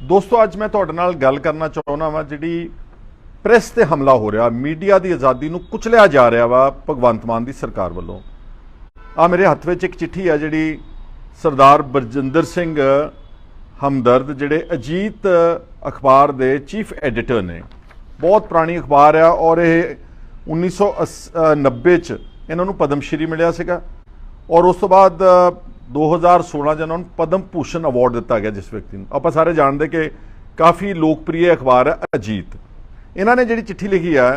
ਦੋਸਤੋ, ਅੱਜ ਮੈਂ ਤੁਹਾਡੇ ਨਾਲ ਗੱਲ ਕਰਨਾ ਚਾਹੁੰਦਾ ਵਾਂ, ਜਿਹੜੀ ਪ੍ਰੈਸ ਤੇ ਹਮਲਾ ਹੋ ਰਿਹਾ, ਮੀਡੀਆ ਦੀ ਆਜ਼ਾਦੀ ਨੂੰ ਕੁਚਲਿਆ ਜਾ ਰਿਹਾ ਵਾ ਭਗਵੰਤ ਮਾਨ ਦੀ ਸਰਕਾਰ ਵੱਲੋਂ। ਆ ਮੇਰੇ ਹੱਥ ਵਿੱਚ ਇੱਕ ਚਿੱਠੀ ਆ ਜਿਹੜੀ ਸਰਦਾਰ ਬਰਜਿੰਦਰ ਸਿੰਘ ਹਮਦਰਦ, ਜਿਹੜੇ ਅਜੀਤ ਅਖਬਾਰ ਦੇ ਚੀਫ ਐਡੀਟਰ ਨੇ। ਬਹੁਤ ਪੁਰਾਣੀ ਅਖਬਾਰ ਆ ਔਰ ਇਹ 1990 ਚ ਇਹਨਾਂ ਨੂੰ ਪਦਮ ਸ਼੍ਰੀ ਮਿਲਿਆ ਸੀਗਾ। ਔਰ ਉਸ ਤੋਂ ਬਾਅਦ 2016 ਚ ਉਹਨਾਂ ਨੂੰ ਪਦਮ ਭੂਸ਼ਣ ਅਵਾਰਡ ਦਿੱਤਾ ਗਿਆ ਜਿਸ ਵਿਅਕਤੀ ਨੂੰ। ਆਪਾਂ ਸਾਰੇ ਜਾਣਦੇ ਕਿ ਕਾਫੀ ਲੋਕਪ੍ਰਿਯ ਅਖਬਾਰ ਹੈ ਅਜੀਤ। ਇਹਨਾਂ ਨੇ ਜਿਹੜੀ ਚਿੱਠੀ ਲਿਖੀ ਆ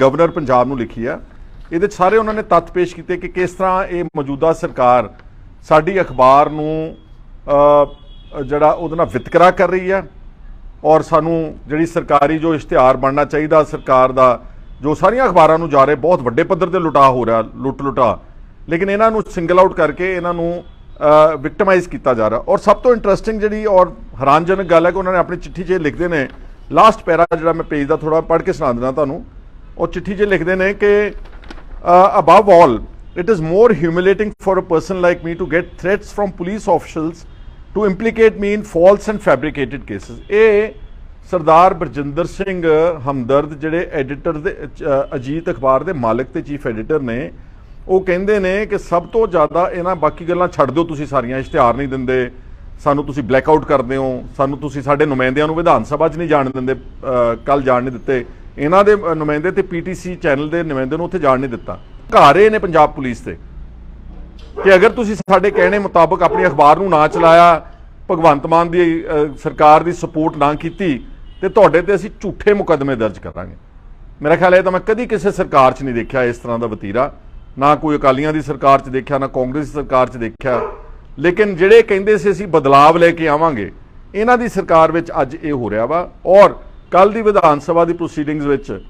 ਗਵਰਨਰ ਪੰਜਾਬ ਨੂੰ ਲਿਖੀ ਆ ਇਹਦੇ 'ਚ ਸਾਰੇ ਉਹਨਾਂ ਨੇ ਤੱਥ ਪੇਸ਼ ਕੀਤੇ ਕਿ ਕਿਸ ਤਰ੍ਹਾਂ ਇਹ ਮੌਜੂਦਾ ਸਰਕਾਰ ਸਾਡੀ ਅਖਬਾਰ ਨੂੰ ਜਿਹੜਾ ਉਹਦੇ ਨਾਲ ਵਿਤਕਰਾ ਕਰ ਰਹੀ ਆ ਔਰ ਸਾਨੂੰ ਜਿਹੜੀ ਸਰਕਾਰੀ ਜੋ ਇਸ਼ਤਿਹਾਰ ਬਣਨਾ ਚਾਹੀਦਾ, ਸਰਕਾਰ ਦਾ, ਜੋ ਸਾਰੀਆਂ ਅਖਬਾਰਾਂ ਨੂੰ ਜਾ ਰਹੇ ਬਹੁਤ ਵੱਡੇ ਪੱਧਰ ਤੇ ਲੁਟਾ ਹੋ ਰਿਹਾ ਲੁੱਟ ਲੁਟਾ ਲੇਕਿਨ ਇਹਨਾਂ ਨੂੰ ਸਿੰਗਲ ਆਊਟ ਕਰਕੇ ਇਹਨਾਂ ਨੂੰ ਵਿਕਟਮਾਈਜ਼ ਕੀਤਾ ਜਾ ਰਿਹਾ। ਔਰ ਸਭ ਤੋਂ ਇੰਟਰਸਟਿੰਗ ਜਿਹੜੀ ਔਰ ਹੈਰਾਨਜਨਕ ਗੱਲ ਹੈ ਕਿ ਉਹਨਾਂ ਨੇ ਆਪਣੀ ਚਿੱਠੀ 'ਚ ਲਿਖਦੇ ਨੇ ਲਾਸਟ ਪੈਰਾ ਜਿਹੜਾ ਮੈਂ ਪੇਜ ਦਾ ਥੋੜਾ ਪੜ੍ਹ ਕੇ ਸੁਣਾ ਦਿੰਦਾ ਤੁਹਾਨੂੰ, ਉਹ ਚਿੱਠੀ 'ਚ ਲਿਖਦੇ ਨੇ ਕਿ above all it is more humiliating for a person like me to get threats from police officials to implicate me in false and fabricated cases. ਇਹ ਸਰਦਾਰ ਬਰਜਿੰਦਰ ਸਿੰਘ ਹਮਦਰਦ, ਜਿਹੜੇ ਐਡੀਟਰ ਦੇ ਅਜੀਤ ਅਖਬਾਰ ਦੇ ਮਾਲਕ ਤੇ ਚੀਫ ਐਡੀਟਰ ਨੇ ਉਹ ਕਹਿੰਦੇ ਨੇ ਕਿ ਸਭ ਤੋਂ ਜ਼ਿਆਦਾ ਇਹਨਾਂ ਬਾਕੀ ਗੱਲਾਂ ਛੱਡ ਦਿਓ ਤੁਸੀਂ ਸਾਰੀਆਂ ਇਸ਼ਤਿਹਾਰ ਨਹੀਂ ਦਿੰਦੇ ਸਾਨੂੰ ਤੁਸੀਂ ਬਲੈਕ ਆਊਟ ਕਰਦੇ ਹੋ ਸਾਨੂੰ ਤੁਸੀਂ ਸਾਡੇ ਨੁਮਾਇੰਦਿਆਂ ਨੂੰ ਵਿਧਾਨ ਸਭਾ 'ਚ ਨਹੀਂ ਜਾਣ ਦਿੰਦੇ ਕੱਲ ਜਾਣ ਨਹੀਂ ਦਿੱਤੇ। ਇਹਨਾਂ ਦੇ ਅ, ਨੁਮਾਇੰਦੇ ਤੇ ਪੀਟੀਸੀ ਚੈਨਲ ਦੇ ਨੁਮਾਇੰਦੇ ਨੂੰ ਉੱਥੇ ਜਾਣ ਨਹੀਂ ਦਿੱਤਾ। ਘਾਰੇ ਨੇ ਪੰਜਾਬ ਪੁਲਿਸ ਤੇ ਕਿ ਅਗਰ ਤੁਸੀਂ ਸਾਡੇ ਕਹਿਣੇ ਮੁਤਾਬਕ ਆਪਣੀ ਅਖਬਾਰ ਨੂੰ ਨਾ ਚਲਾਇਆ ਭਗਵੰਤ ਮਾਨ ਦੀ ਸਰਕਾਰ ਦੀ ਸਪੋਰਟ ਨਾ ਕੀਤੀ ਤੇ ਤੁਹਾਡੇ ਤੇ ਅਸੀਂ ਝੂਠੇ ਮੁਕੱਦਮੇ ਦਰਜ ਕਰਾਂਗੇ। ਮੇਰਾ ਖਿਆਲ ਹੈ ਇਹ ਤਾਂ ਮੈਂ ਕਦੀ ਕਿਸੇ ਸਰਕਾਰ 'ਚ ਨਹੀਂ ਦੇਖਿਆ ਇਸ ਤਰ੍ਹਾਂ ਦਾ ਵਤੀਰਾ। ਨਾ ਕੋਈ ਅਕਾਲੀਆਂ ਦੀ ਸਰਕਾਰ 'ਚ ਦੇਖਿਆ, ਨਾ ਕਾਂਗਰਸ ਦੀ ਸਰਕਾਰ 'ਚ ਦੇਖਿਆ। ਲੇਕਿਨ ਜਿਹੜੇ ਕਹਿੰਦੇ ਸੀ ਅਸੀਂ ਬਦਲਾਵ ਲੈ ਕੇ ਆਵਾਂਗੇ, ਇਹਨਾਂ ਦੀ ਸਰਕਾਰ ਵਿੱਚ ਅੱਜ ਇਹ ਹੋ ਰਿਹਾ ਵਾ। ਔਰ ਕੱਲ ਦੀ ਵਿਧਾਨ ਸਭਾ ਦੀ ਪ੍ਰੋਸੀਡਿੰਗਸ ਵਿੱਚ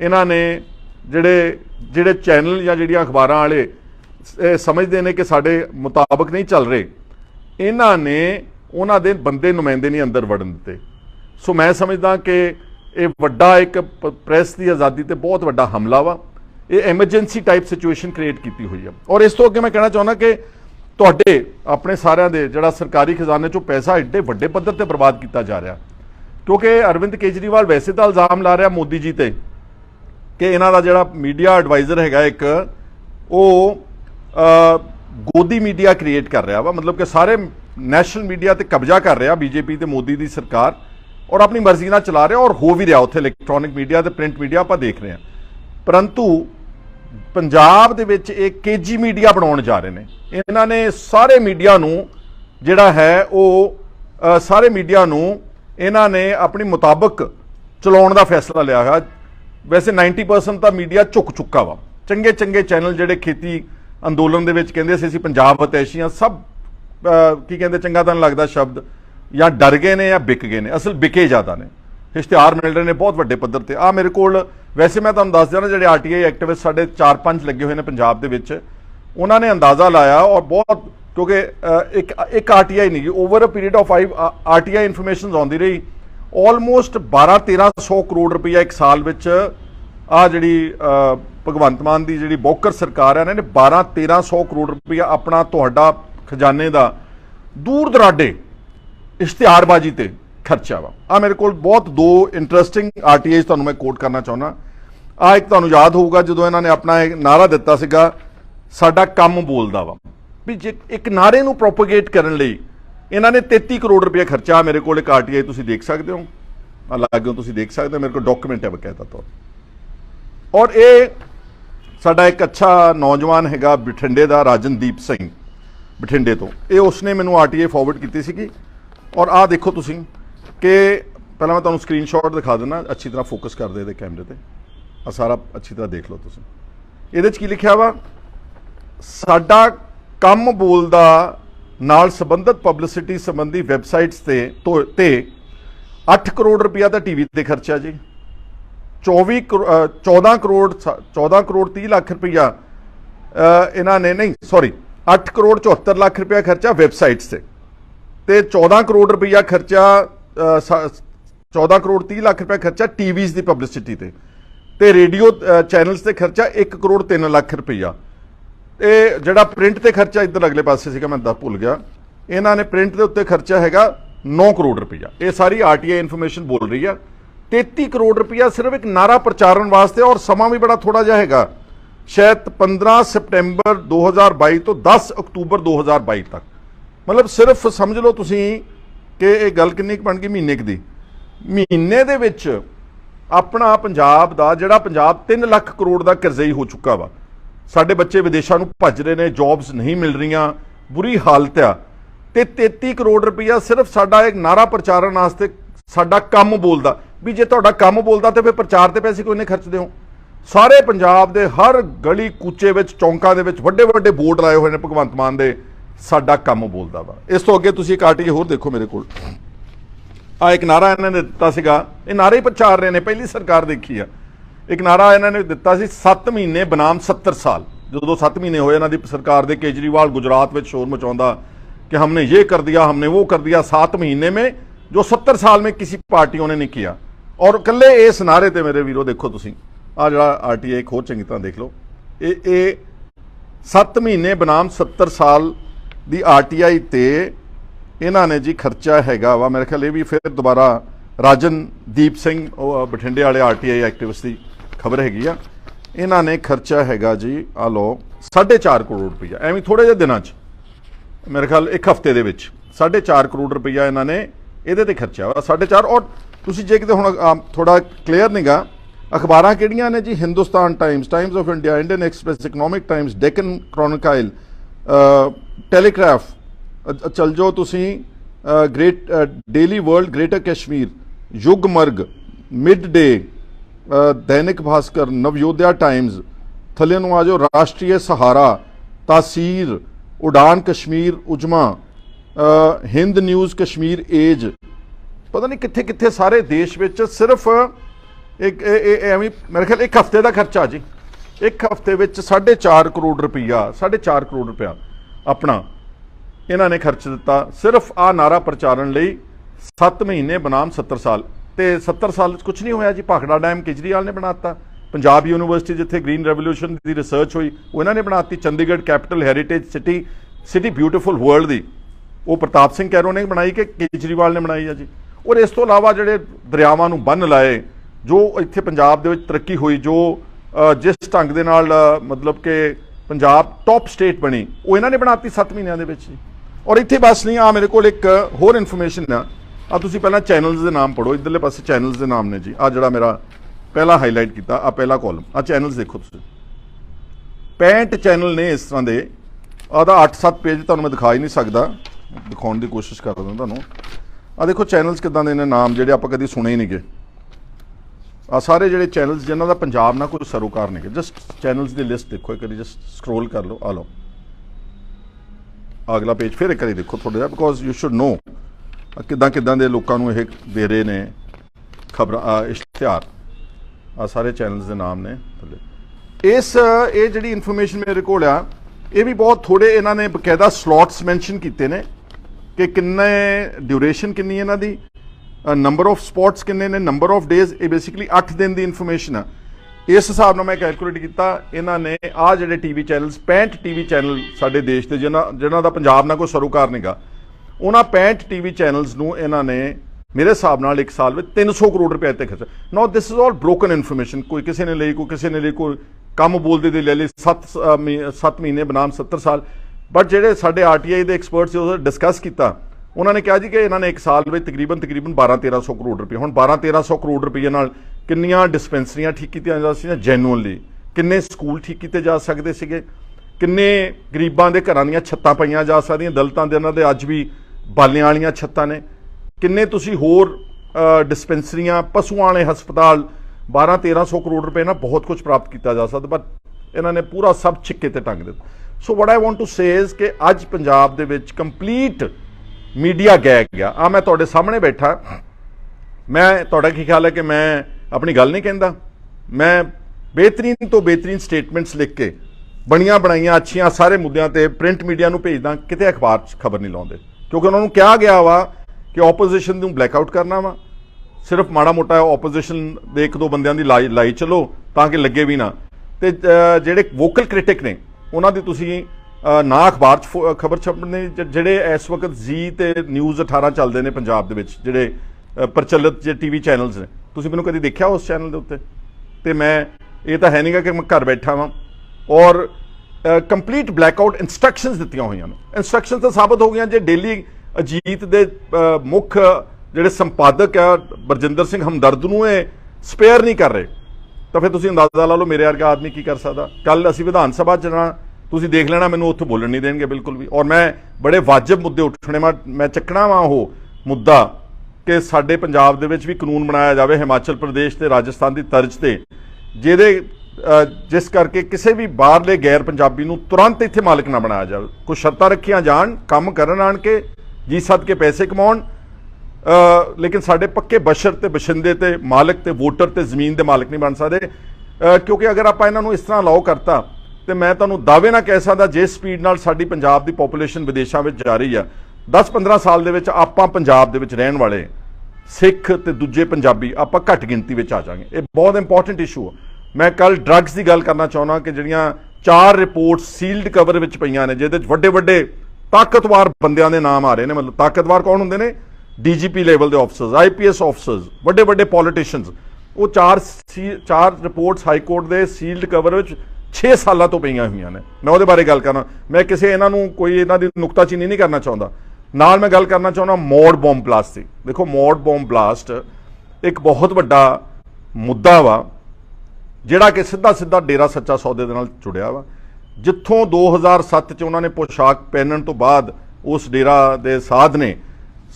ਇਹਨਾਂ ਨੇ ਜਿਹੜੇ ਜਿਹੜੇ ਚੈਨਲ ਜਾਂ ਜਿਹੜੀਆਂ ਅਖਬਾਰਾਂ ਵਾਲੇ ਸਮਝਦੇ ਨੇ ਕਿ ਸਾਡੇ ਮੁਤਾਬਕ ਨਹੀਂ ਚੱਲ ਰਹੇ। ਇਹਨਾਂ ਨੇ ਉਹਨਾਂ ਦੇ ਬੰਦੇ ਨੁਮਾਇੰਦੇ ਨਹੀਂ ਅੰਦਰ ਵੜਨ ਦਿੱਤੇ। ਸੋ ਮੈਂ ਸਮਝਦਾ ਕਿ ਇਹ ਵੱਡਾ ਇੱਕ ਪ- ਪ੍ਰੈਸ ਦੀ ਆਜ਼ਾਦੀ ਤੇ ਬਹੁਤ ਵੱਡਾ ਹਮਲਾ ਵਾ। ਇਹ ਐਮਰਜੈਂਸੀ ਟਾਈਪ ਸਿਚੁਏਸ਼ਨ ਕ੍ਰੀਏਟ ਕੀਤੀ ਹੋਈ ਆ। ਔਰ ਇਸ ਤੋਂ ਅੱਗੇ ਮੈਂ ਕਹਿਣਾ ਚਾਹੁੰਦਾ ਕਿ ਤੁਹਾਡੇ, ਆਪਣੇ ਸਾਰਿਆਂ ਦੇ ਜਿਹੜਾ ਸਰਕਾਰੀ ਖਜ਼ਾਨੇ ਚੋਂ ਪੈਸਾ ਏਡੇ ਵੱਡੇ ਪੱਧਰ ਤੇ ਬਰਬਾਦ ਕੀਤਾ ਜਾ ਰਿਹਾ। ਕਿਉਂਕਿ ਅਰਵਿੰਦ ਕੇਜਰੀਵਾਲ ਵੈਸੇ ਤਾਂ ਇਲਜ਼ਾਮ ਲਾ ਰਿਹਾ ਮੋਦੀ ਜੀ ਤੇ ਕਿ ਇਹਨਾਂ ਦਾ ਜਿਹੜਾ ਮੀਡੀਆ ਐਡਵਾਈਜ਼ਰ ਹੈਗਾ ਇੱਕ, ਉਹ ਗੋਦੀ ਮੀਡੀਆ ਕ੍ਰੀਏਟ ਕਰ ਰਿਹਾ ਵਾ। ਮਤਲਬ ਕਿ ਸਾਰੇ ਨੈਸ਼ਨਲ ਮੀਡੀਆ ਤੇ ਕਬਜ਼ਾ ਕਰ ਰਿਹਾ ਬੀਜੇਪੀ ਤੇ ਮੋਦੀ ਦੀ ਸਰਕਾਰ ਔਰ ਆਪਣੀ ਮਰਜ਼ੀ ਨਾਲ ਚਲਾ ਰਿਹਾ ਔਰ ਹੋ ਵੀ ਰਿਹਾ ਉੱਥੇ ਇਲੈਕਟ੍ਰੋਨਿਕ ਮੀਡੀਆ ਤੇ ਪ੍ਰਿੰਟ ਮੀਡੀਆ ਆਪਾਂ ਦੇਖ ਰਹੇ ਹਾਂ। ਪਰੰਤੂ ਪੰਜਾਬ ਦੇ ਵਿੱਚ ਇਹ ਕੇਜੀ ਮੀਡੀਆ ਬਣਾਉਣ ਜਾ ਰਹੇ ਨੇ। ਇਹਨਾਂ ਨੇ ਸਾਰੇ ਮੀਡੀਆ ਨੂੰ ਜਿਹੜਾ ਹੈ ਉਹ ਸਾਰੇ ਮੀਡੀਆ ਨੂੰ ਇਹਨਾਂ ਨੇ ਆਪਣੀ ਮੁਤਾਬਕ ਚਲਾਉਣ ਦਾ ਫੈਸਲਾ ਲਿਆ ਹੈ ਵੈਸੇ 90% ਤਾਂ ਮੀਡੀਆ ਝੁਕ ਚੁੱਕਾ ਵਾ। ਚੰਗੇ ਚੰਗੇ ਚੈਨਲ ਜਿਹੜੇ ਖੇਤੀ ਅੰਦੋਲਨ ਦੇ ਵਿੱਚ ਕਹਿੰਦੇ ਸੀ ਅਸੀਂ ਪੰਜਾਬ ਅਤੈਸ਼ੀ ਹਤੈਸ਼ੀਆਂ, ਸਭ ਕੀ ਕਹਿੰਦੇ, ਚੰਗਾ ਤਾਂ ਨਹੀਂ ਲੱਗਦਾ ਸ਼ਬਦ, ਜਾਂ ਡਰ ਗਏ ਨੇ ਜਾਂ ਵਿਕ ਗਏ ਨੇ। ਅਸਲ ਵਿਕੇ ਜ਼ਿਆਦਾ ਨੇ। ਇਸ਼ਤਿਹਾਰ ਮਿਲ ਰਹੇ ਨੇ, ਬਹੁਤ ਵੱਡੇ ਪੱਧਰ ਤੇ। ਆ ਮੇਰੇ ਕੋਲ ਵੈਸੇ ਮੈਂ ਤੁਹਾਨੂੰ ਦੱਸ ਦਿਆਂ ਨਾ ਜਿਹੜੇ ਆਰਟੀਆਈ ਐਕਟਿਵਿਸਟ ਸਾਡੇ 4-5 ਲੱਗੇ ਹੋਏ ਨੇ ਪੰਜਾਬ ਦੇ ਵਿੱਚ ਉਹਨਾਂ ਨੇ ਅੰਦਾਜ਼ਾ ਲਾਇਆ ਔਰ ਬਹੁਤ ਕਿਉਂਕਿ ਅ, ਇੱਕ ਇੱਕ ਆਰਟੀਆਈ ਨਹੀਂ over a period of 5 RTI informations ਆਉਂਦੀ ਰਹੀ। ਆਲਮੋਸਟ 12-1300 ਕਰੋੜ ਰੁਪਈਆ ਇੱਕ ਸਾਲ ਵਿੱਚ ਆ ਜਿਹੜੀ ਭਗਵੰਤ ਮਾਨ ਦੀ ਜਿਹੜੀ ਬੋਕਰ ਸਰਕਾਰ ਹੈ ਇਹਨਾਂ ਨੇ 12-1300 ਕਰੋੜ ਰੁਪਈਆ ਆਪਣਾ ਤੁਹਾਡਾ ਖਜ਼ਾਨੇ ਦਾ ਦੂਰ ਦਰਾਡੇ ਇਸ਼ਤਿਹਾਰਬਾਜ਼ੀ ਤੇ ਖਰਚਾ ਵਾ। ਆ ਮੇਰੇ ਕੋਲ ਬਹੁਤ ਦੋ ਇੰਟਰਸਟਿੰਗ ਆਰਟੀਆਈਸ ਤੁਹਾਨੂੰ ਮੈਂ ਕੋਟ ਕਰਨਾ ਚਾਹੁੰਦਾ। ਆ ਇੱਕ ਤੁਹਾਨੂੰ ਯਾਦ ਹੋਊਗਾ ਜਦੋਂ ਇਹਨਾਂ ਨੇ ਆਪਣਾ ਇੱਕ ਨਾਰਾ ਦਿੱਤਾ ਸੀਗਾ, ਸਾਡਾ ਕੰਮ ਬੋਲਦਾ ਵਾ। ਵੀ ਜੇ ਇੱਕ ਨਾਰੇ ਨੂੰ ਪ੍ਰੋਪਗੇਟ ਕਰਨ ਲਈ ਇਹਨਾਂ ਨੇ 33 ਕਰੋੜ ਰੁਪਏ ਖਰਚਾ ਮੇਰੇ ਕੋਲ ਇੱਕ ਆਰਟੀਆਈ ਤੁਸੀਂ ਦੇਖ ਸਕਦੇ ਹੋ। ਆ ਲਾਗਿਓ ਤੁਸੀਂ ਦੇਖ ਸਕਦੇ ਹੋ, ਮੇਰੇ ਕੋਲ ਡਾਕੂਮੈਂਟ ਹੈ ਬਕਾਇਦਾ ਤੌਰ। ਔਰ ਇਹ ਸਾਡਾ ਇੱਕ ਅੱਛਾ ਨੌਜਵਾਨ ਹੈਗਾ ਬਠਿੰਡੇ ਦਾ ਰਾਜਨਦੀਪ ਸਿੰਘ, ਬਠਿੰਡੇ ਤੋਂ। ਇਹ ਉਸਨੇ ਮੈਨੂੰ ਆਰਟੀਏ ਫਾਰਵਰਡ ਕੀਤੀ ਸੀਗੀ। ਔਰ ਆਹ ਦੇਖੋ ਤੁਸੀਂ ਕਿ ਪਹਿਲਾਂ ਮੈਂ ਤੁਹਾਨੂੰ ਸਕਰੀਨਸ਼ਾਟ ਦਿਖਾ ਦਿੰਦਾ ਅੱਛੀ ਤਰ੍ਹਾਂ ਫੋਕਸ ਕਰਦੇ ਇਹਦੇ ਕੈਮਰੇ ਤੇ। ਆ ਸਾਰਾ ਅੱਛੀ ਤਰ੍ਹਾਂ ਦੇਖ ਲਓ ਤੁਸੀਂ। ਇਹਦੇ 'ਚ ਕੀ ਲਿਖਿਆ ਵਾ? ਸਾਡਾ ਕੰਮ ਬੋਲਦਾ ਨਾਲ ਸੰਬੰਧਿਤ ਪਬਲਿਸਿਟੀ ਸੰਬੰਧੀ ਵੈਬਸਾਈਟਸ ਤੇ ਤੋਂ- ਤੇ 8 ਕਰੋੜ ਰੁਪਇਆ ਤਾਂ ਟੀਵੀ ਤੇ ਖਰਚਾ ਜੀ। 24 ਕਰੋ- ਅ, 14 ਕਰੋੜ ਸ- 14 ਕਰੋੜ 30 ਲੱਖ ਰੁਪਇਆ ਇਹਨਾਂ ਨੇ ਨਹੀਂ ਸੌਰੀ 8 ਕਰੋੜ 74 ਲੱਖ ਰੁਪਇਆ ਖਰਚਾ ਵੈਬਸਾਈਟਸ ਤੇ। ਤੇ 14 ਕਰੋੜ ਰੁਪਇਆ ਖਰਚਾ 14 ਕਰੋੜ 30 ਲੱਖ ਰੁਪਇਆ ਖਰਚਾ ਟੀਵੀਜ਼ ਦੀ ਪਬਲਿਸਿਟੀ ਤੇ। ਤੇ ਰੇਡੀਓ ਚੈਨਲਸ ਤੇ ਖਰਚਾ 1 ਕਰੋੜ 3 ਲੱਖ ਰੁਪਈਆ। ਇਹ ਜਿਹੜਾ ਪ੍ਰਿੰਟ ਤੇ ਖਰਚਾ ਇੱਧਰ ਅਗਲੇ ਪਾਸੇ ਸੀਗਾ, ਮੈਂ ਦੱਸ ਭੁੱਲ ਗਿਆ। ਇਹਨਾਂ ਨੇ ਪ੍ਰਿੰਟ ਦੇ ਉੱਤੇ ਖਰਚਾ ਹੈਗਾ 9 ਕਰੋੜ ਰੁਪਈਆ। ਇਹ ਸਾਰੀ ਆਰਟੀਆਈ ਇਨਫੋਰਮੇਸ਼ਨ ਬੋਲ ਰਹੀ ਆ। 33 ਕਰੋੜ ਰੁਪਈਆ ਸਿਰਫ ਇੱਕ ਨਾਰਾ ਪ੍ਰਚਾਰਨ ਵਾਸਤੇ ਔਰ ਸਮਾਂ ਵੀ ਬੜਾ ਥੋੜਾ ਜਿਹਾ ਹੈਗਾ। ਸ਼ਾਇਦ 15 ਸਪਟੈਂਬਰ 2022 ਤੋਂ 10 ਅਕਤੂਬਰ 2022 ਤੱਕ। ਮਤਲਬ ਸਿਰਫ ਸਮਝ ਲਓ ਤੁਸੀਂ ਕਿ ਇਹ ਗੱਲ ਕਿੰਨੀ ਕੁ ਬਣ ਗਈ? ਮਹੀਨੇ ਕੁ ਦੀ। ਮਹੀਨੇ ਦੇ ਵਿੱਚ ਆਪਣਾ ਪੰਜਾਬ ਦਾ ਜਿਹੜਾ ਪੰਜਾਬ 3 ਲੱਖ ਕਰੋੜ ਦਾ ਕਰਜ਼ਈ ਹੋ ਚੁੱਕਾ ਵਾ। ਸਾਡੇ ਬੱਚੇ ਵਿਦੇਸ਼ਾਂ ਨੂੰ ਭੱਜ ਰਹੇ ਨੇ, ਜੌਬਸ ਨਹੀਂ ਮਿਲ ਰਹੀਆਂ, ਬੁਰੀ ਹਾਲਤ ਆ। ਤੇ 33 ਕਰੋੜ ਰੁਪਇਆ ਸਿਰਫ ਸਾਡਾ ਇੱਕ ਨਾਰਾ ਪ੍ਰਚਾਰਨ ਵਾਸਤੇ ਸਾਡਾ ਕੰਮ ਬੋਲਦਾ। ਵੀ ਜੇ ਤੁਹਾਡਾ ਕੰਮ ਬੋਲਦਾ ਤੇ ਫਿਰ ਪ੍ਰਚਾਰ ਤੇ ਪੈਸੇ ਕੋਈ ਨਹੀਂ ਖਰਚਦੇ ਹੋ? ਸਾਰੇ ਪੰਜਾਬ ਦੇ ਹਰ ਗਲੀ ਕੂਚੇ ਵਿੱਚ, ਚੌਂਕਾਂ ਦੇ ਵਿੱਚ ਵੱਡੇ ਵੱਡੇ ਬੋਰਡ ਲਾਏ ਹੋਏ ਨੇ ਭਗਵੰਤ ਮਾਨ ਦੇ। ਸਾਡਾ ਕੰਮ ਬੋਲਦਾ ਵਾ ਇਸ ਤੋਂ ਅੱਗੇ ਤੁਸੀਂ ਇੱਕ ਆਰਟੀਏ ਹੋਰ ਦੇਖੋ ਮੇਰੇ ਕੋਲ ਆ ਇੱਕ ਨਾਰਾ ਇਹਨਾਂ ਨੇ ਦਿੱਤਾ ਸੀਗਾ ਇਹ ਨਾਰੇ ਹੀ ਪ੍ਰਚਾਰ ਰਹੇ ਨੇ ਪਹਿਲੀ ਸਰਕਾਰ ਦੇਖੀ ਆ ਇੱਕ ਨਾਰਾ ਇਹਨਾਂ ਨੇ ਦਿੱਤਾ ਸੀ 7 ਮਹੀਨੇ ਬਨਾਮ 70 ਸਾਲ ਜਦੋਂ 7 ਮਹੀਨੇ ਹੋਏ ਇਹਨਾਂ ਦੀ ਸਰਕਾਰ ਦੇ ਕੇਜਰੀਵਾਲ ਗੁਜਰਾਤ ਵਿੱਚ ਸ਼ੋਰ ਮਚਾਉਂਦਾ कि हमने ये कर दिया हमने वो कर दिया सात महीने में जो 70 साल में किसी पार्टियों ने नहीं किया ਔਰ ਕੱਲੇ ਇਸ ਨਾਰੇ ਤੇ ਮੇਰੇ ਵੀਰੋ ਦੇਖੋ ਤੁਸੀਂ ਆ ਜਿਹੜਾ ਆਰਟੀਏ ਇੱਕ ਹੋਰ ਚੰਗੀ ਤਰ੍ਹਾਂ ਦੇਖ ਲਓ ਇਹ ਇਹ 7 ਮਹੀਨੇ ਬਨਾਮ 70 ਸਾਲ ਦੀ ਆਰਟੀਆਈ ਤੇ ਇਹਨਾਂ ਨੇ ਜੀ ਖਰਚਾ ਹੈਗਾ ਵਾ, ਮੇਰੇ ਖਿਆਲ ਇਹ ਵੀ ਫਿਰ ਦੁਬਾਰਾ ਰਾਜਨਦੀਪ ਸਿੰਘ, ਉਹ ਬਠਿੰਡੇ ਵਾਲੇ ਆਰਟੀਆਈ ਐਕਟਿਵਿਸਟ ਦੀ ਖਬਰ ਹੈਗੀ ਆ। ਇਹਨਾਂ ਨੇ ਖਰਚਾ ਹੈਗਾ ਜੀ, ਆ ਲਓ 4.5 ਕਰੋੜ ਰੁਪਈਆ, ਐਵੇਂ ਥੋੜੇ ਜਿਹੇ ਦਿਨਾਂ 'ਚ, ਮੇਰੇ ਖਿਆਲ ਇੱਕ ਹਫ਼ਤੇ ਦੇ ਵਿੱਚ 4.5 ਕਰੋੜ ਰੁਪਈਆ ਇਹਨਾਂ ਨੇ ਇਹਦੇ ਤੇ ਖਰਚਿਆ ਵਾ 4.5 ਔਰ ਤੁਸੀਂ ਜੇ ਕਿਤੇ ਹੁਣ ਥੋੜਾ ਕਲੀਅਰ ਨਹੀਂਗਾ ਅਖਬਾਰਾਂ ਕਿਹੜੀਆਂ ਨੇ ਜੀ? Hindustan Times Times of India, Indian Express, Economic Times Deccan Chronicle Telegraph uh- ਚਲ ਜਾਓ ਤੁਸੀਂ Great Daily World Greater Kashmir Yugmarg Mid Day Dainik Bhaskar, Navyodhya Times ਥੱਲੇ ਨੂੰ ਆ ਜਾਓ, ਰਾਸ਼ਟਰੀ ਸਹਾਰਾ, ਤਾਸੀਰ, ਉਡਾਨ ਕਸ਼ਮੀਰ, ਉਜਮਾ ਹਿੰਦ ਨਿਊਜ਼ ਕਸ਼ਮੀਰ ਏਜ ਪਤਾ ਨਹੀਂ ਕਿੱਥੇ ਕਿੱਥੇ ਸਾਰੇ ਦੇਸ਼ ਵਿੱਚ ਸਿਰਫ ਇੱਕ ਐਵੇਂ ਮੇਰੇ ਖਿਆਲ ਇੱਕ ਹਫ਼ਤੇ ਦਾ ਖਰਚਾ ਜੀ। ਇੱਕ ਹਫ਼ਤੇ ਵਿੱਚ 4.5 ਕਰੋੜ ਰੁਪਈਆ 4.5 ਕਰੋੜ ਰੁਪਇਆ ਆਪਣਾ ਇਹਨਾਂ ਨੇ ਖਰਚ ਦਿੱਤਾ। ਸਿਰਫ ਆ ਨਾਰਾ ਪ੍ਰਚਾਰਨ ਲਈ 7 ਮਹੀਨੇ ਬਨਾਮ 70 ਸਾਲ। ਤੇ 70 ਸਾਲ ਵਿੱਚ ਕੁਝ ਨਹੀਂ ਹੋਇਆ ਜੀ। ਭਾਖੜਾ ਡੈਮ ਕੇਜਰੀਵਾਲ ਨੇ ਬਣਾਤਾ ਪੰਜਾਬ ਯੂਨੀਵਰਸਿਟੀ ਜਿੱਥੇ ਗ੍ਰੀਨ ਰੈਵੋਲੂਸ਼ਨ ਦੀ ਰਿਸਰਚ ਹੋਈ ਉਹ ਇਹਨਾਂ ਨੇ ਬਣਾਤੀ Chandigarh capital heritage city city beautiful world ਦੀ। ਉਹ ਪ੍ਰਤਾਪ ਸਿੰਘ ਕੈਰੋ ਨੇ ਬਣਾਈ ਕਿ ਕੇਜਰੀਵਾਲ ਨੇ ਬਣਾਈ ਆ ਜੀ। ਔਰ ਇਸ ਤੋਂ ਇਲਾਵਾ ਜਿਹੜੇ ਦਰਿਆਵਾਂ ਨੂੰ ਬੰਨ ਲਾਏ, ਜੋ ਇੱਥੇ ਪੰਜਾਬ ਦੇ ਵਿੱਚ ਤਰੱਕੀ ਹੋਈ, ਜੋ ਜਿਸ ਢੰਗ ਦੇ ਨਾਲ ਮਤਲਬ ਕਿ ਪੰਜਾਬ ਟੌਪ ਸਟੇਟ ਬਣੀ, ਉਹ ਇਹਨਾਂ ਨੇ ਬਣਾਤੀ 7 ਮਹੀਨਿਆਂ ਦੇ ਵਿੱਚ ਔਰ ਇੱਥੇ ਬਸ ਨਹੀਂ ਆ ਮੇਰੇ ਕੋਲ ਇੱਕ ਹੋਰ ਇਨਫੋਰਮੇਸ਼ਨ ਆ। ਆ ਤੁਸੀਂ ਪਹਿਲਾਂ ਚੈਨਲਸ ਦੇ ਨਾਮ ਪੜੋ ਇਧਰਲੇ ਪਾਸੇ ਚੈਨਲਸ ਦੇ ਨਾਮ ਨੇ ਜੀ। ਆ ਜਿਹੜਾ ਮੇਰਾ ਪਹਿਲਾ ਹਾਈਲਾਈਟ ਕੀਤਾ ਆ ਪਹਿਲਾ ਕਾਲਮ ਆ ਚੈਨਲਸ ਦੇਖੋ ਤੁਸੀਂ। 65 ਚੈਨਲ ਨੇ ਇਸ ਤਰ੍ਹਾਂ ਦੇ। ਆਦਾ 8-7 ਪੇਜ ਤੁਹਾਨੂੰ ਮੈਂ ਦਿਖਾ ਹੀ ਨਹੀਂ ਸਕਦਾ। ਦਿਖਾਉਣ ਦੀ ਕੋਸ਼ਿਸ਼ ਕਰਦਾ ਤੁਹਾਨੂੰ। ਆ ਦੇਖੋ ਚੈਨਲਸ ਕਿਦਾਂ ਦੇ ਨੇ ਨਾਮ, ਜਿਹੜੇ ਆਪਾਂ ਕਦੀ ਸੁਣੇ ਹੀ ਨਹੀਂਗੇ। ਆ ਸਾਰੇ ਜਿਹੜੇ ਚੈਨਲਸ ਜਿਨ੍ਹਾਂ ਦਾ ਪੰਜਾਬ ਨਾਲ ਕੋਈ ਸਰੋਕਾਰ ਨਹੀਂਗੇ ਜਸਟ ਚੈਨਲਸ ਦੀ ਲਿਸਟ ਦੇਖੋ, ਇੱਕ ਵਾਰੀ ਜਸਟ ਸਕਰੋਲ ਕਰ ਲਓ, ਆ ਲਓ। ਅਗਲਾ ਪੇਜ ਫਿਰ ਇੱਕ ਵਾਰੀ ਦੇਖੋ ਥੋੜਾ ਜਿਹਾ ਬਿਕੋਜ਼ ਯੂ ਸ਼ੁਡ ਨੋ ਕਿਦਾਂ ਕਿਦਾਂ ਦੇ ਲੋਕਾਂ ਨੂੰ ਇਹ ਦੇ ਰਹੇ ਨੇ ਖਬਰਾਂ ਇਸ਼ਤਿਹਾਰ। ਆ ਸਾਰੇ ਚੈਨਲਸ ਦੇ ਨਾਮ ਨੇ ਇਸ, ਇਹ ਜਿਹੜੀ ਇਨਫੋਰਮੇਸ਼ਨ ਮੇਰੇ ਕੋਲ ਆ, ਇਹ ਵੀ ਬਹੁਤ ਥੋੜੇ ਇਹਨਾਂ ਨੇ ਬਕਾਇਦਾ ਸਲੋਟਸ ਮੈਂਸ਼ਨ ਕੀਤੇ ਨੇ ਕਿ ਕਿੰਨੇ ਡਿਊਰੇਸ਼ਨ ਕਿੰਨੀ ਇਹਨਾਂ ਦੀ ਨੰਬਰ ਆਫ ਸਪੌਟਸ ਕਿੰਨੇ ਨੇ? ਨੰਬਰ ਆਫ ਡੇਜ਼ ਇਹ ਬੇਸਿਕਲੀ 8 ਦਿਨ ਦੀ ਇਨਫੋਰਮੇਸ਼ਨ ਆ। ਇਸ ਹਿਸਾਬ ਨਾਲ ਮੈਂ ਕੈਲਕੂਲੇਟ ਕੀਤਾ, ਇਹਨਾਂ ਨੇ ਆ ਜਿਹੜੇ ਟੀਵੀ ਚੈਨਲਸ 65 ਟੀਵੀ ਚੈਨਲ ਸਾਡੇ ਦੇਸ਼ ਦੇ, ਜਿਨ੍ਹਾਂ ਜਿਨ੍ਹਾਂ ਦਾ ਪੰਜਾਬ ਨਾਲ ਕੋਈ ਸਰੋਕਾਰ ਨਹੀਂਗਾ ਉਹਨਾਂ 65 ਟੀਵੀ ਚੈਨਲਸ ਨੂੰ ਇਹਨਾਂ ਨੇ ਮੇਰੇ ਹਿਸਾਬ ਨਾਲ ਇੱਕ ਸਾਲ ਵਿੱਚ 300 ਕਰੋੜ ਰੁਪਏ ਤੇ ਖਰਚ now this is all broken information ਕੋਈ ਕਿਸੇ ਨੇ ਲਈ, ਕੋਈ ਕਿਸੇ ਨੇ ਲਈ, ਕੋਈ ਕੰਮ ਬੋਲਦੇ ਦੇ ਲੈ ਲਈ 7 7 ਮਹੀਨੇ ਬਨਾਮ 70 ਸਾਲ। ਬਟ ਜਿਹੜੇ ਸਾਡੇ ਆਰਟੀਆਈ ਦੇ ਐਕਸਪਰਟਸ ਸੀ, ਉਹ ਡਿਸਕਸ ਕੀਤਾ। ਉਹਨਾਂ ਨੇ ਕਿਹਾ ਜੀ ਕਿ ਇਹਨਾਂ ਨੇ ਇੱਕ ਸਾਲ ਵਿੱਚ ਤਕਰੀਬਨ ਤਕਰੀਬਨ 12 1300 ਕਰੋੜ ਰੁਪਏ, ਹੁਣ 12 1300 ਕਰੋੜ ਰੁਪਏ ਨਾਲ ਕਿੰਨੀਆਂ ਡਿਸਪੈਂਸਰੀਆਂ ਠੀਕ ਕੀਤੀਆਂ ਜਾ ਸਕਦੀਆਂ ਜੈਨੂਅਨਲੀ ਕਿੰਨੇ ਸਕੂਲ ਠੀਕ ਕੀਤੇ ਜਾ ਸਕਦੇ ਸੀਗੇ? ਕਿੰਨੇ ਗਰੀਬਾਂ ਦੇ ਘਰਾਂ ਦੀਆਂ ਛੱਤਾਂ ਪਈਆਂ ਜਾ ਸਕਦੀਆਂ? ਦਲਤਾਂ ਦੇ ਇਹਨਾਂ ਦੇ ਅੱਜ ਵੀ ਬਾਲਿਆਂ ਵਾਲੀਆਂ ਛੱਤਾਂ ਨੇ। ਕਿੰਨੇ ਤੁਸੀਂ ਹੋਰ ਡਿਸਪੈਂਸਰੀਆਂ, ਪਸ਼ੂਆਂ ਵਾਲੇ ਹਸਪਤਾਲ 12 1300 ਕਰੋੜ ਰੁਪਏ ਨਾਲ ਬਹੁਤ ਕੁਝ ਪ੍ਰਾਪਤ ਕੀਤਾ ਜਾ ਸਕਦਾ ਬਟ ਇਹਨਾਂ ਨੇ ਪੂਰਾ ਸਭ ਛਿੱਕੇ ਤੇ ਟੰਗ ਦਿੱਤਾ। So what I want to say is ਕਿ ਅੱਜ ਪੰਜਾਬ ਦੇ ਵਿੱਚ ਕੰਪਲੀਟ ਮੀਡੀਆ ਗੈਗ ਗਿਆ। ਆ ਮੈਂ ਤੁਹਾਡੇ ਸਾਹਮਣੇ ਬੈਠਾ। ਮੈਂ, ਤੁਹਾਡਾ ਕੀ ਖਿਆਲ ਹੈ ਕਿ ਮੈਂ ਆਪਣੀ ਗੱਲ ਨਹੀਂ ਕਹਿੰਦਾ? ਮੈਂ ਬਿਹਤਰੀਨ ਤੋਂ ਬਿਹਤਰੀਨ ਸਟੇਟਮੈਂਟਸ ਲਿਖ ਕੇ ਬਣੀਆਂ ਬਣਾਈਆਂ, ਅੱਛੀਆਂ ਸਾਰੇ ਮੁੱਦਿਆਂ ਤੇ ਪ੍ਰਿੰਟ ਮੀਡੀਆ ਨੂੰ ਭੇਜਦਾ, ਕਿਤੇ ਅਖਬਾਰ 'ਚ ਖਬਰ ਨਹੀਂ ਲਾਉਂਦੇ। ਕਿਉਂਕਿ ਉਹਨਾਂ ਨੂੰ ਕਿਹਾ ਗਿਆ ਵਾ ਕਿ ਆਪੋਜੀਸ਼ਨ ਨੂੰ ਬਲੈਕਆਊਟ ਕਰਨਾ ਵਾ। ਸਿਰਫ ਮਾੜਾ ਮੋਟਾ ਆਪੋਜੀਸ਼ਨ ਦੇ ਇੱਕ ਦੋ ਬੰਦਿਆਂ ਦੀ ਲਾਈ ਲਾਈ ਚਲੋ, ਤਾਂ ਕਿ ਲੱਗੇ ਵੀ ਨਾ। ਤੇ ਜਿਹੜੇ ਵੋਕਲ ਕ੍ਰਿਟਿਕ ਨੇ, ਉਹਨਾਂ ਦੀ ਤੁਸੀਂ ਨਾ ਅਖਬਾਰ 'ਚ ਖਬਰ ਛਪਣੇ ਜਿਹੜੇ ਇਸ ਵਕਤ ਜੀ ਤੇ ਨਿਊਜ਼ 18 ਚੱਲਦੇ ਨੇ ਪੰਜਾਬ ਦੇ ਵਿੱਚ, ਜਿਹੜੇ ਪ੍ਰਚਲਿਤ ਜੇ ਟੀਵੀ ਚੈਨਲਸ ਨੇ। ਤੁਸੀਂ ਮੈਨੂੰ ਕਦੀ ਦੇਖਿਆ ਉਸ ਚੈਨਲ ਦੇ ਉੱਤੇ? ਤੇ ਮੈਂ, ਇਹ ਤਾਂ ਹੈ ਨਹੀਂਗਾ ਕਿ ਮੈਂ ਘਰ ਬੈਠਾ ਵਾਂ। ਔਰ ਕੰਪਲੀਟ ਬਲੈਕ ਆਊਟ ਇਨਸਟਰਕਸ਼ਨਸ ਦਿੱਤੀਆਂ ਹੋਈਆਂ ਨੇ। ਇਨਸਟਰਕਸ਼ਨਸ ਤਾਂ ਸਾਬਤ ਹੋ ਗਈਆਂ ਜੇ ਡੇਲੀ ਅਜੀਤ ਦੇ ਮੁੱਖ ਜਿਹੜੇ ਸੰਪਾਦਕ ਆ, ਬਰਜਿੰਦਰ ਸਿੰਘ ਹਮਦਰਦ ਨੂੰ ਇਹ ਸਪੇਅਰ ਨਹੀਂ ਕਰ ਰਹੇ। ਤਾਂ ਫਿਰ ਤੁਸੀਂ ਅੰਦਾਜ਼ਾ ਲਾ ਲਓ ਮੇਰੇ ਵਰਗਾ ਆਦਮੀ ਕੀ ਕਰ ਸਕਦਾ। ਕੱਲ ਅਸੀਂ ਵਿਧਾਨ ਸਭਾ ਚ ਜਾਣਾ ਤੁਸੀਂ ਦੇਖ ਲੈਣਾ, ਮੈਨੂੰ ਉੱਥੇ ਬੋਲਣ ਨਹੀਂ ਦੇਣਗੇ ਬਿਲਕੁਲ ਵੀ। ਔਰ ਮੈਂ ਬੜੇ ਵਾਜਬ ਮੁੱਦੇ ਉੱਠਣੇ ਮੈਂ ਮੈਂ ਚੱਕਣਾ ਵਾਂ ਉਹ ਮੁੱਦਾ ਕਿ ਸਾਡੇ ਪੰਜਾਬ ਦੇ ਵਿੱਚ ਵੀ ਕਾਨੂੰਨ ਬਣਾਇਆ ਜਾਵੇ ਹਿਮਾਚਲ ਪ੍ਰਦੇਸ਼ ਤੇ ਰਾਜਸਥਾਨ ਦੀ ਤਰਜ਼ ਤੇ, ਜਿਹਦੇ ਜਿਸ ਕਰਕੇ ਕਿਸੇ ਵੀ ਬਾਹਰਲੇ ਗੈਰ ਪੰਜਾਬੀ ਨੂੰ ਤੁਰੰਤ ਇੱਥੇ ਮਾਲਕ ਨਾ ਬਣਾਇਆ ਜਾਵੇ। ਕੁਝ ਸ਼ਰਤਾਂ ਰੱਖੀਆਂ ਜਾਣ, ਕੰਮ ਕਰਨ ਆਣ ਕੇ ਜੀ ਸੱਦ ਕੇ ਪੈਸੇ ਕਮਾਉਣ ਲੇਕਿਨ ਸਾਡੇ ਪੱਕੇ ਬਸ਼ਰ ਤੇ ਬਸ਼ਿੰਦੇ ਤੇ ਮਾਲਕ ਤੇ ਵੋਟਰ ਤੇ ਜ਼ਮੀਨ ਦੇ ਮਾਲਕ ਨਹੀਂ ਬਣ ਸਕਦੇ। ਕਿਉਂਕਿ ਅਗਰ ਆਪਾਂ ਇਹਨਾਂ ਨੂੰ ਇਸ ਤਰ੍ਹਾਂ ਅਲਾਉ ਕਰਤਾ ਤੇ ਮੈਂ ਤੁਹਾਨੂੰ ਦਾਅਵੇ ਨਾਲ ਕਹਿ ਸਕਦਾ ਜੇ ਸਪੀਡ ਨਾਲ ਸਾਡੀ ਪੰਜਾਬ ਦੀ ਪੋਪੂਲੇਸ਼ਨ ਵਿਦੇਸ਼ਾਂ ਵਿੱਚ ਜਾ ਰਹੀ ਆ 10-15 ਸਾਲ ਦੇ ਵਿੱਚ ਆਪਾਂ ਪੰਜਾਬ ਦੇ ਵਿੱਚ ਰਹਿਣ ਵਾਲੇ, ਸਿੱਖ ਤੇ ਦੂਜੇ ਪੰਜਾਬੀ, ਆਪਾਂ ਘੱਟ ਗਿਣਤੀ ਵਿੱਚ ਆ ਜਾਾਂਗੇ ਇਹ ਬਹੁਤ ਇੰਪੋਰਟੈਂਟ ਇਸ਼ੂ ਆ। ਮੈਂ ਕੱਲ ਡਰੱਗਸ ਦੀ ਗੱਲ ਕਰਨਾ ਚਾਹੁੰਦਾ ਕਿ ਜਿਹੜੀਆਂ ਚਾਰ ਰਿਪੋਰਟਸ ਸੀਲਡ ਕਵਰ ਵਿੱਚ ਪਈਆਂ ਨੇ, ਜਿਹਦੇ ਵਿੱਚ ਵੱਡੇ ਵੱਡੇ ਤਾਕਤਵਰ ਬੰਦਿਆਂ ਦੇ ਨਾਮ ਆ ਰਹੇ ਨੇ, ਮਤਲਬ ਤਾਕਤਵਰ ਕੌਣ ਹੁੰਦੇ ਨੇ? ਡੀਜੀਪੀ ਲੈਵਲ ਦੇ ਆਫਸਰਸ ਆਈਪੀਐਸ ਆਫਸਰਸ ਵੱਡੇ ਵੱਡੇ ਪੋਲੀਟੀਸ਼ੀਅਨਸ ਉਹ ਚਾਰ ਸੀ- ਚਾਰ ਰਿਪੋਰਟਸ ਹਾਈ ਕੋਰਟ ਦੇ ਸੀਲਡ ਕਵਰ ਵਿੱਚ 6 ਸਾਲਾਂ ਤੋਂ ਪਈਆਂ ਹੋਈਆਂ ਨੇ। ਮੈਂ ਉਹਦੇ ਬਾਰੇ ਗੱਲ ਕਰਨਾ। ਮੈਂ ਕਿਸੇ ਇਹਨਾਂ ਨੂੰ ਕੋਈ ਇਹਨਾਂ ਦੀ ਨੁਕਤਾਚੀਨੀ ਨਹੀਂ ਕਰਨਾ ਚਾਹੁੰਦਾ। ਨਾਲ ਮੈਂ ਗੱਲ ਕਰਨਾ ਚਾਹੁੰਦਾ ਮੋੜ ਬੰਬ ਬਲਾਸਟ ਦੀ। ਦੇਖੋ ਮੋੜ ਬੰਬ ਬਲਾਸਟ ਇੱਕ ਬਹੁਤ ਵੱਡਾ ਮੁੱਦਾ ਵਾ, ਜਿਹੜਾ ਕਿ ਸਿੱਧਾ ਸਿੱਧਾ ਡੇਰਾ ਸੱਚਾ ਸੌਦੇ ਦੇ ਨਾਲ ਜੁੜਿਆ ਵਾ। ਜਿੱਥੋਂ 2007 ਚ ਉਹਨਾਂ ਨੇ ਪੋਸ਼ਾਕ ਪਹਿਨਣ ਤੋਂ ਬਾਅਦ ਉਸ ਡੇਰਾ ਦੇ ਸਾਧ ਨੇ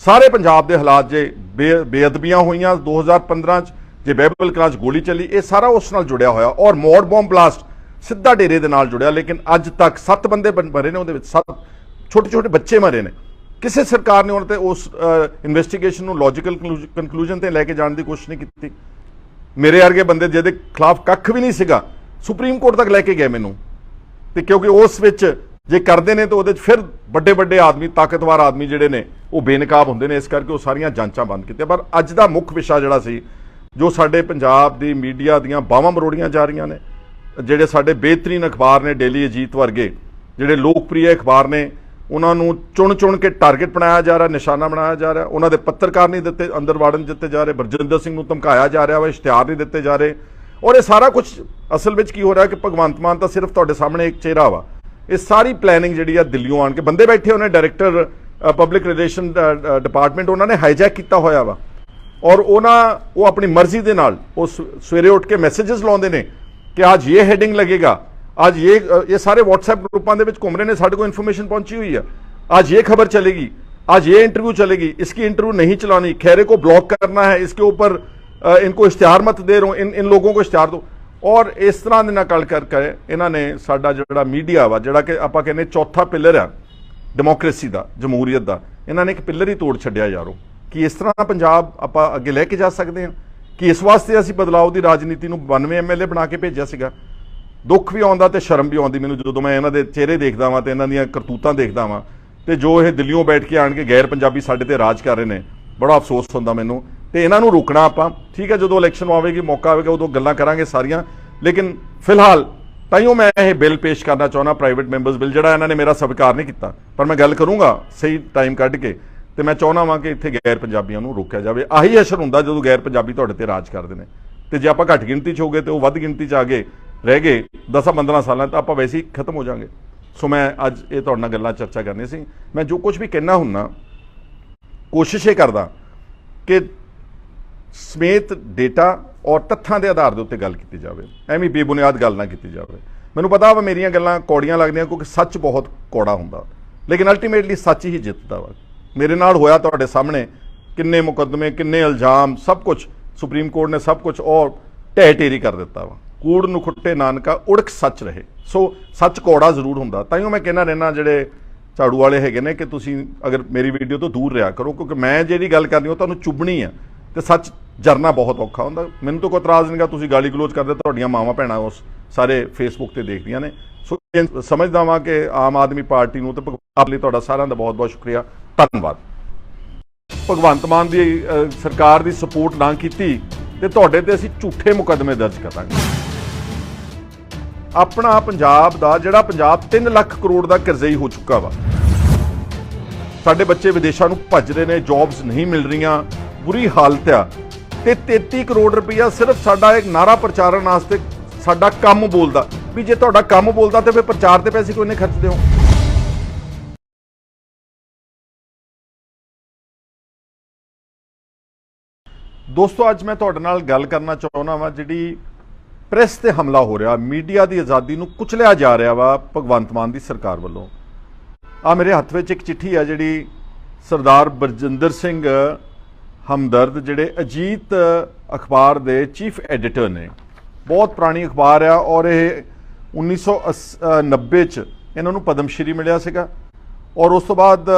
ਸਾਰੇ ਪੰਜਾਬ ਦੇ ਹਾਲਾਤ ਜੇ ਬੇ- ਬੇਅਦਬੀਆਂ ਹੋਈਆਂ। 2015 ਚ ਜੇ ਬਹਿਬਲ ਕਲਾਂ 'ਚ ਗੋਲੀ ਚੱਲੀ, ਇਹ ਸਾਰਾ ਉਸ ਨਾਲ ਜੁੜਿਆ ਹੋਇਆ। ਔਰ ਮੋੜ ਬੰਬ ਬਲਾਸਟ ਸਿੱਧਾ ਡੇਰੇ ਦੇ ਨਾਲ ਜੁੜਿਆ, ਲੇਕਿਨ ਅੱਜ ਤੱਕ 7 ਬੰਦੇ ਬਣ- ਮਰੇ ਨੇ, ਉਹਦੇ ਵਿੱਚ 7 ਛੋਟੇ ਛੋਟੇ ਬੱਚੇ ਮਰੇ ਨੇ। ਕਿਸੇ ਸਰਕਾਰ ਨੇ ਉਹਨਾਂ ਤੇ ਉਸ ਇਨਵੈਸਟੀਗੇਸ਼ਨ ਨੂੰ ਲੌਜੀਕਲ ਕਨਕਲੂਜਨ ਤੇ ਲੈ ਕੇ ਜਾਣ ਦੀ ਕੋਸ਼ਿਸ਼ ਨਹੀਂ ਕੀਤੀ। ਮੇਰੇ ਵਰਗੇ ਬੰਦੇ ਜਿਹਦੇ ਖਿਲਾਫ ਕੱਖ ਵੀ ਨਹੀਂ ਸੀਗਾ, ਸੁਪਰੀਮ ਕੋਰਟ ਤੱਕ ਲੈ ਕੇ ਗਏ ਮੈਨੂੰ। ਤੇ ਕਿਉਂਕਿ ਉਸ ਵਿੱਚ ਜੇ ਕਰਦੇ ਨੇ ਤਾਂ ਉਹਦੇ 'ਚ ਫਿਰ ਵੱਡੇ ਵੱਡੇ ਆਦਮੀ, ਤਾਕਤਵਰ ਆਦਮੀ ਜਿਹੜੇ ਨੇ, ਉਹ ਬੇਨਕਾਬ ਹੁੰਦੇ ਨੇ, ਇਸ ਕਰਕੇ ਉਹ ਸਾਰੀਆਂ ਜਾਂਚਾਂ ਬੰਦ ਕੀਤੀਆਂ। ਪਰ ਅੱਜ ਦਾ ਮੁੱਖ ਵਿਸ਼ਾ ਜਿਹੜਾ ਸੀ, ਜੋ ਸਾਡੇ ਪੰਜਾਬ ਦੀ ਮੀਡੀਆ ਦੀਆਂ ਬਾਹਾਂ ਮਰੋੜੀਆਂ ਜਾ ਰਹੀਆਂ ਨੇ ਜਿਹੜੇ ਸਾਡੇ ਬਿਹਤਰੀਨ ਅਖਬਾਰ ਨੇ ਡੇਲੀ ਅਜੀਤ ਵਰਗੇ, ਜਿਹੜੇ ਲੋਕਪ੍ਰਿਯ ਅਖਬਾਰ ਨੇ, ਉਹਨਾਂ ਨੂੰ ਚੁਣ ਚੁਣ ਕੇ ਟਾਰਗੇਟ ਬਣਾਇਆ ਜਾ ਰਿਹਾ, ਨਿਸ਼ਾਨਾ ਬਣਾਇਆ ਜਾ ਰਿਹਾ, ਉਹਨਾਂ ਦੇ ਪੱਤਰਕਾਰ ਨਹੀਂ ਦਿੱਤੇ, ਅੰਦਰ ਵਾੜਨ ਦਿੱਤੇ ਜਾ ਰਹੇ, ਬਰਜਿੰਦਰ ਸਿੰਘ ਨੂੰ ਧਮਕਾਇਆ ਜਾ ਰਿਹਾ ਵਾ, ਇਸ਼ਤਿਹਾਰ ਨਹੀਂ ਦਿੱਤੇ ਜਾ ਰਹੇ। ਔਰ ਇਹ ਸਾਰਾ ਕੁਝ ਅਸਲ ਵਿੱਚ ਕੀ ਹੋ ਰਿਹਾ ਕਿ ਭਗਵੰਤ ਮਾਨ ਤਾਂ ਸਿਰਫ ਤੁਹਾਡੇ ਸਾਹਮਣੇ ਇੱਕ ਚਿਹਰਾ ਵਾ। ਇਹ ਸਾਰੀ ਪਲੈਨਿੰਗ ਜਿਹੜੀ ਆ ਦਿੱਲੀੋਂ ਆਣ ਕੇ, ਬੰਦੇ ਬੈਠੇ ਉਹਨੇ ਡਾਇਰੈਕਟਰ ਪਬਲਿਕ ਰਿਲੇਸ਼ਨ ਡਿਪਾਰਟਮੈਂਟ ਉਹਨਾਂ ਨੇ ਹਾਈਜੈਕ ਕੀਤਾ ਹੋਇਆ ਵਾ। ਔਰ ਉਹਨਾਂ, ਉਹ ਆਪਣੀ ਮਰਜ਼ੀ ਦੇ ਨਾਲ, ਉਹ ਸ- ਸਵੇਰੇ ਉੱਠ ਕੇ ਮੈਸੇजेस ਲਾਉਂਦੇ ਨੇ ਕਿ ਅੱਜ ਇਹ ਹੈਡਿੰਗ ਲੱਗੇਗਾ, ਅੱਜ ਇਹ ਇਹ ਸਾਰੇ WhatsApp ਗਰੁੱਪਾਂ ਦੇ ਵਿੱਚ ਘੁੰਮ ਰਹੇ ਨੇ, ਸਾਡੇ ਕੋਲ ਇਨਫੋਰਮੇਸ਼ਨ ਪਹੁੰਚੀ ਹੋਈ ਆ। ਅੱਜ ਇਹ ਖਬਰ चलेगी ਅੱਜ ਇਹ ਇੰਟਰਵਿਊ चलेगी इसकी ਇੰਟਰਵਿਊ ਨਹੀਂ ਚਲਾਉਣੀ खैरे ਕੋ ब्लॉक ਕਰਨਾ ਹੈ इसके ਉੱਪਰ ਇਨਕੋ ਇਸ਼ਤਿਹਾਰ ਮਤ ਦੇ रहा ਇਨ ਇਨ लोगों को ਇਸ਼ਤਿਹਾਰ ਦੋ। ਔਰ ਇਸ ਤਰ੍ਹਾਂ ਦੇ ਨਾਲ ਗੱਲ ਕਰਕੇ ਇਹਨਾਂ ਨੇ ਸਾਡਾ ਜਿਹੜਾ ਮੀਡੀਆ ਵਾ, ਜਿਹੜਾ ਕਿ ਆਪਾਂ ਕਹਿੰਦੇ ਚੌਥਾ ਪਿਲਰ ਆ ਡੈਮੋਕ੍ਰੇਸੀ ਦਾ, ਜਮਹੂਰੀਅਤ ਦਾ, ਇਹਨਾਂ ਨੇ ਇੱਕ ਪਿਲਰ ਹੀ ਤੋੜ ਛੱਡਿਆ ਯਾਰੋ, ਕਿ ਇਸ ਤਰ੍ਹਾਂ ਪੰਜਾਬ ਆਪਾਂ ਅੱਗੇ ਲੈ ਕੇ ਜਾ ਸਕਦੇ ਹਾਂ। ਕਿ ਇਸ ਵਾਸਤੇ ਅਸੀਂ ਬਦਲਾਅ ਦੀ ਰਾਜਨੀਤੀ ਨੂੰ 92 ਐਮਐਲਏ ਬਣਾ ਕੇ ਭੇਜਿਆ ਸੀਗਾ। ਦੁੱਖ ਵੀ ਆਉਂਦਾ ਤੇ ਸ਼ਰਮ ਵੀ ਆਉਂਦੀ ਮੈਨੂੰ ਜਦੋਂ ਮੈਂ ਇਹਨਾਂ ਦੇ ਚਿਹਰੇ ਦੇਖਦਾ ਵਾਂ ਤੇ ਇਹਨਾਂ ਦੀਆਂ ਕਰਤੂਤਾਂ ਦੇਖਦਾ ਵਾਂ ਤੇ ਜੋ ਇਹ ਦਿੱਲੀੋਂ ਬੈਠ ਕੇ ਆਣ ਕੇ ਗੈਰ ਪੰਜਾਬੀ ਸਾਡੇ ਤੇ ਰਾਜ ਕਰ ਰਹੇ ਨੇ, ਬੜਾ ਅਫਸੋਸ ਹੁੰਦਾ ਮੈਨੂੰ। ਤੇ ਇਹਨਾਂ ਨੂੰ ਰੋਕਣਾ ਆਪਾਂ, ਠੀਕ ਹੈ, ਜਦੋਂ ਇਲੈਕਸ਼ਨ ਆਵੇਗੀ, ਮੌਕਾ ਆਵੇਗਾ, ਉਦੋਂ ਗੱਲਾਂ ਕਰਾਂਗੇ ਸਾਰੀਆਂ। ਲੇਕਿਨ ਫਿਲਹਾਲ ਤਾਈਓ ਮੈਂ ਇਹ ਬਿੱਲ ਪੇਸ਼ ਕਰਨਾ ਚਾਹੁੰਦਾ ਪ੍ਰਾਈਵੇਟ ਮੈਂਬਰਸ ਬਿੱਲ, ਜਿਹੜਾ ਇਹਨਾਂ ਨੇ ਮੇਰਾ ਸਵੀਕਾਰ ਨਹੀਂ ਕੀਤਾ। ਪਰ ਮੈਂ ਗੱਲ ਕਰੂੰਗਾ, ਸਹੀ ਟਾਈਮ ਕੱਢ ਕੇ। ਤੇ ਮੈਂ ਚਾਹੁੰਦਾ ਵਾਂ ਕਿ ਇੱਥੇ ਗੈਰ ਪੰਜਾਬੀਆਂ ਨੂੰ ਰੋਕਿਆ ਜਾਵੇ। ਆਹੀ ਅਸਰ ਹੁੰਦਾ ਜਦੋਂ ਗੈਰ ਪੰਜਾਬੀ ਤੁਹਾਡੇ ਤੇ ਰਾਜ ਕਰਦੇ ਨੇ। ਤੇ ਜੇ ਆਪਾਂ ਘੱਟ ਗਿਣਤੀ 'ਚ ਹੋਗੇ ਤੇ ਉਹ ਵੱਧ ਗਿਣਤੀ 'ਚ ਆ ਗਏ, ਰਹਿ ਗਏ 10-15 ਸਾਲਾਂ ਤਾਂ ਆਪਾਂ ਵੈਸੇ ਹੀ ਖਤਮ ਹੋ ਜਾਾਂਗੇ। ਸੋ ਮੈਂ ਅੱਜ ਇਹ ਤੁਹਾਡੇ ਨਾਲ ਗੱਲਾਂ ਚਰਚਾ ਕਰਨੀ ਸੀ। ਮੈਂ ਜੋ ਕੁਝ ਵੀ ਕਹਿਣਾ ਹੁੰਨਾ ਕੋਸ਼ਿਸ਼ ਇਹ ਕਰਦਾ ਕਿ ਸਮੇਤ ਡੇਟਾ ਔਰ ਤੱਥਾਂ ਦੇ ਆਧਾਰ ਦੇ ਉੱਤੇ ਗੱਲ ਕੀਤੀ ਜਾਵੇ। ਐਵੇਂ ਬੇਬੁਨਿਆਦ ਗੱਲ ਨਾ ਕੀਤੀ ਜਾਵੇ। ਮੈਨੂੰ ਪਤਾ ਵਾ ਮੇਰੀਆਂ ਗੱਲਾਂ ਕੌੜੀਆਂ ਲੱਗਦੀਆਂ ਕਿਉਂਕਿ ਸੱਚ ਬਹੁਤ ਕੌੜਾ ਹੁੰਦਾ। ਲੇਕਿਨ ਅਲਟੀਮੇਟਲੀ ਸੱਚ ਹੀ ਜਿੱਤਦਾ ਵਾ। ਮੇਰੇ ਨਾਲ ਹੋਇਆ ਤੁਹਾਡੇ ਸਾਹਮਣੇ। ਕਿੰਨੇ ਮੁਕੱਦਮੇ, ਕਿੰਨੇ ਇਲਜ਼ਾਮ, ਸਭ ਕੁਝ ਸੁਪਰੀਮ ਕੋਰਟ ਨੇ ਸਭ ਕੁਝ ਔਰ ਢਹਿ ਢੇਰੀ ਕਰ ਦਿੱਤਾ ਵਾ। ਕੂੜ ਨੂੰ ਖੁੱਟੇ ਨਾਨਕਾ, ਉੜਕ ਸੱਚ ਰਹੇ। ਸੋ ਸੱਚ ਕੌੜਾ ਜ਼ਰੂਰ ਹੁੰਦਾ। ਤਾਈਓ ਮੈਂ ਕਹਿਣਾ ਰਹਿਣਾ ਜਿਹੜੇ ਝਾੜੂ ਵਾਲੇ ਹੈਗੇ ਨੇ ਕਿ ਤੁਸੀਂ ਅਗਰ ਮੇਰੀ ਵੀਡੀਓ ਤੋਂ ਦੂਰ ਰਿਹਾ ਕਰੋ, ਕਿਉਂਕਿ ਮੈਂ ਜਿਹੜੀ ਗੱਲ ਕਰਨੀ, ਉਹ ਤੁਹਾਨੂੰ ਚੁੱਭਣੀ ਆ। ਤੇ ਸੱਚ ਜਰਨਾ ਬਹੁਤ ਔਖਾ ਹੁੰਦਾ। ਮੈਨੂੰ ਤਾਂ ਕੋਈ ਇਤਰਾਜ਼ ਨਹੀਂਗਾ ਤੁਸੀਂ ਗਾਲੀ ਗਲੋਚ ਕਰਦੇ, ਤੁਹਾਡੀਆਂ ਮਾਵਾਂ ਭੈਣਾਂ ਉਸ ਸਾਰੇ ਫੇਸਬੁੱਕ ਤੇ ਦੇਖਦੀਆਂ ਨੇ। ਸੋ ਸਮਝਦਾ ਵਾਂ ਕਿ ਆਮ ਆਦਮੀ ਪਾਰਟੀ ਨੂੰ ਤੇ ਭਗਵਾਨ ਲਈ ਤੁਹਾਡਾ ਸਾਰਿਆਂ ਦਾ ਬਹੁਤ ਬਹੁਤ ਸ਼ੁਕਰੀਆ। ਧੰਨਵਾਦ। ਭਗਵੰਤ ਮਾਨ ਦੀ ਸਰਕਾਰ ਦੀ ਸਪੋਰਟ ਨਾ ਕੀਤੀ ਤੇ ਤੁਹਾਡੇ ਤੇ ਅਸੀਂ ਝੂਠੇ ਮੁਕੱਦਮੇ ਦਰਜ ਕਰਾਂਗੇ। ਆਪਣਾ ਪੰਜਾਬ ਦਾ ਜਿਹੜਾ ਪੰਜਾਬ 3 ਲੱਖ ਕਰੋੜ ਦਾ ਕਰਜ਼ਈ ਹੋ ਚੁੱਕਾ ਵਾ। ਸਾਡੇ ਬੱਚੇ ਵਿਦੇਸ਼ਾਂ ਨੂੰ ਭੱਜ ਰਹੇ ਨੇ, ਜੌਬਸ ਨਹੀਂ ਮਿਲ ਰਹੀਆਂ, ਬੁਰੀ ਹਾਲਤ ਆ। ਤੇ 33 ਕਰੋੜ ਰੁਪਈਆ ਸਿਰਫ ਸਾਡਾ ਇੱਕ ਨਾਰਾ ਪ੍ਰਚਾਰਨ ਵਾਸਤੇ ਸਾਡਾ ਕੰਮ ਬੋਲਦਾ। ਵੀ ਜੇ ਤੁਹਾਡਾ ਕੰਮ ਬੋਲਦਾ ਤੇ ਫਿਰ ਪ੍ਰਚਾਰ ਤੇ ਪੈਸੇ ਕਿਉਂ ਨਹੀਂ ਖਰਚਦੇ ਹੋ? ਦੋਸਤੋ, ਅੱਜ ਮੈਂ ਤੁਹਾਡੇ ਨਾਲ ਗੱਲ ਕਰਨਾ ਚਾਹੁੰਦਾ ਵਾਂ, ਜਿਹੜੀ ਪ੍ਰੈਸ ਤੇ ਹਮਲਾ ਹੋ ਰਿਹਾ, ਮੀਡੀਆ ਦੀ ਆਜ਼ਾਦੀ ਨੂੰ ਕੁਚਲਿਆ ਜਾ ਰਿਹਾ ਵਾ ਭਗਵੰਤ ਮਾਨ ਦੀ ਸਰਕਾਰ ਵੱਲੋਂ। ਆ ਮੇਰੇ ਹੱਥ ਵਿੱਚ ਇੱਕ ਚਿੱਠੀ ਆ ਜਿਹੜੀ ਸਰਦਾਰ ਬਰਜਿੰਦਰ ਸਿੰਘ ਹਮਦਰਦ, ਜਿਹੜੇ ਅਜੀਤ ਅਖਬਾਰ ਦੇ ਚੀਫ ਐਡੀਟਰ ਨੇ। ਬਹੁਤ ਪੁਰਾਣੀ ਅਖਬਾਰ ਆ ਔਰ ਇਹ 1990 ਚ ਇਹਨਾਂ ਨੂੰ ਪਦਮ ਸ਼੍ਰੀ ਮਿਲਿਆ ਸੀਗਾ। ਔਰ ਉਸ ਤੋਂ ਬਾਅਦ